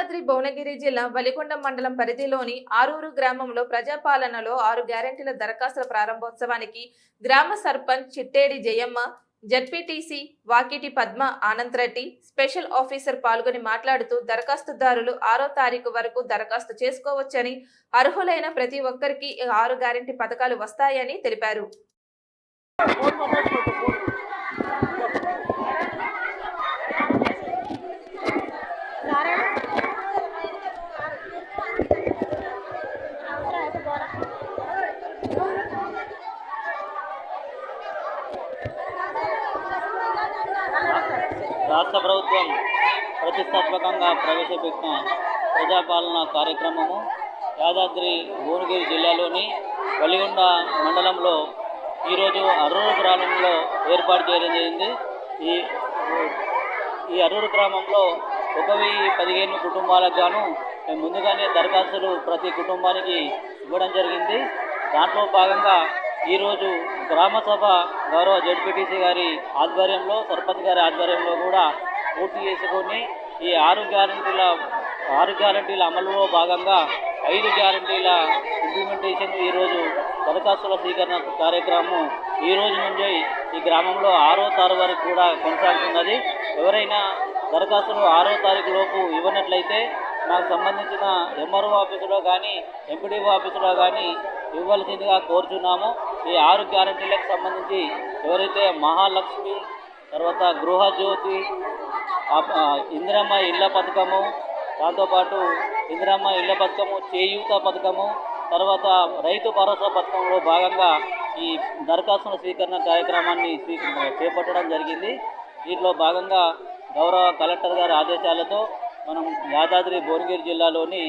యాదాద్రి భువనగిరి జిల్లా వలికొండ మండలం పరిధిలోని ఆరూరు గ్రామంలో ప్రజాపాలనలో ఆరు గ్యారెంటీల దరఖాస్తుల ప్రారంభోత్సవానికి గ్రామ sarpanch Chittedi Jayamma ZPTC Vakiti Padma Anand Reddy special officer పాల్గొని మాట్లాడుతూ దరఖాస్తుదారులు ఆరో తారీఖు వరకు దరఖాస్తు చేసుకోవచ్చని అర్హులైన ప్రతి ఒక్కరికి ఆరు గ్యారెంటీ పథకాలు వస్తాయని తెలిపారు. రాష్ట్ర ప్రభుత్వం ప్రతిష్టాత్మకంగా ప్రవేశపెట్టిన ప్రజాపాలన కార్యక్రమము యాదాద్రి భువనగిరి జిల్లాలోని వలిగొండ మండలంలో ఈరోజు అర్రూరు గ్రామంలో ఏర్పాటు చేయడం జరిగింది. ఈ ఈ అర్రూరు గ్రామంలో ఒక వెయ్యి పదిహేను కుటుంబాలకు గాను ముందుగానే దరఖాస్తులు ప్రతి కుటుంబానికి ఇవ్వడం జరిగింది. దాంట్లో భాగంగా ఈరోజు గ్రామసభ గౌరవ జడ్పీటీసీ గారి ఆధ్వర్యంలో సర్పంచ్ గారి ఆధ్వర్యంలో కూడా పూర్తి చేసుకొని ఈ ఆరు గ్యారంటీల ఆరు గ్యారంటీల అమలులో భాగంగా ఐదు గ్యారంటీల ఇంప్లిమెంటేషన్ ఈరోజు దరఖాస్తుల స్వీకరణ కార్యక్రమం ఈ రోజు నుంచి ఈ గ్రామంలో ఆరో తారీఖు వరకు కూడా కొనసాగుతున్నది. ఎవరైనా దరఖాస్తులు ఆరో తారీఖు లోపు ఇవ్వనట్లయితే నాకు సంబంధించిన ఎంఆర్ఓ ఆఫీసులో కానీ ఎంపీడీఓ ఆఫీసులో కానీ ఇవ్వాల్సిందిగా కోరుచున్నాము. ఈ ఆరు గ్యారంటీలకు సంబంధించి ఎవరైతే మహాలక్ష్మి తర్వాత గృహజ్యోతి ఇందిరమ్మ ఇళ్ళ పథకము దాంతోపాటు ఇందిరమ్మ ఇళ్ళ పథకము చేయూత పథకము తర్వాత రైతు భరోసా పథకంలో భాగంగా ఈ దరఖాస్తుల స్వీకరణ కార్యక్రమాన్ని చేపట్టడం జరిగింది. దీంట్లో భాగంగా గౌరవ కలెక్టర్ గారి ఆదేశాలతో మనం యాదాద్రి భువనగిరి జిల్లాలోని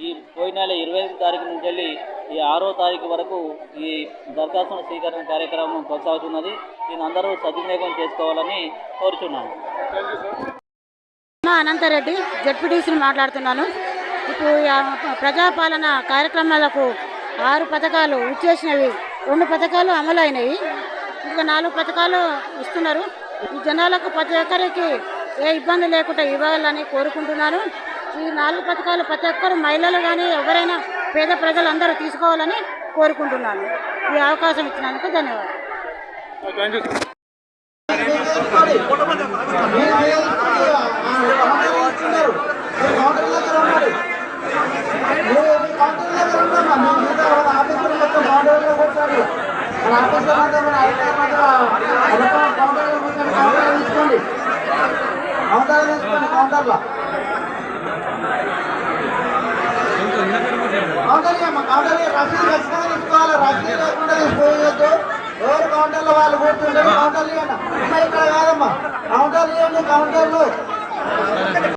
ఈ పోయిన నెల ఇరవై ఐదు తారీఖు నుంచి వెళ్ళి ఈ ఆరో తారీఖు వరకు ఈ దరఖాస్తుల స్వీకరణ కార్యక్రమం కొనసాగుతున్నది. దీని అందరూ సద్వినియోగం చేసుకోవాలని కోరుచున్నాను. మా అనంతరెడ్డి జడ్పీటీసీని మాట్లాడుతున్నాను. ఇప్పుడు ప్రజాపాలన కార్యక్రమాలకు ఆరు పథకాలు ఇచ్చేసినవి రెండు పథకాలు అమలైనవి ఇంకా నాలుగు పథకాలు ఇస్తున్నారు. ఈ జనాలకు ప్రతి ఒక్కరికి ఏ ఇబ్బంది లేకుండా ఇవ్వాలని కోరుకుంటున్నాను. ఈ నాలుగు పథకాలు ప్రతి ఒక్కరు మహిళలు కానీ ఎవరైనా పేద ప్రజలందరూ తీసుకోవాలని కోరుకుంటున్నాను. ఈ అవకాశం ఇచ్చినందుకు ధన్యవాదాలు. కౌంటర్లో కౌంటర్ ఖచ్చితంగా తీసుకోవాలి లేకుండా తీసుకోవద్దు ఎవరు కౌంటర్లో వాళ్ళు కూర్చుంటారు? కౌంటర్లు ఇవ్వండి. అమ్మా ఇక్కడ కాదమ్మా. కౌంటర్లు ఇవ్వండి కౌంటర్లు.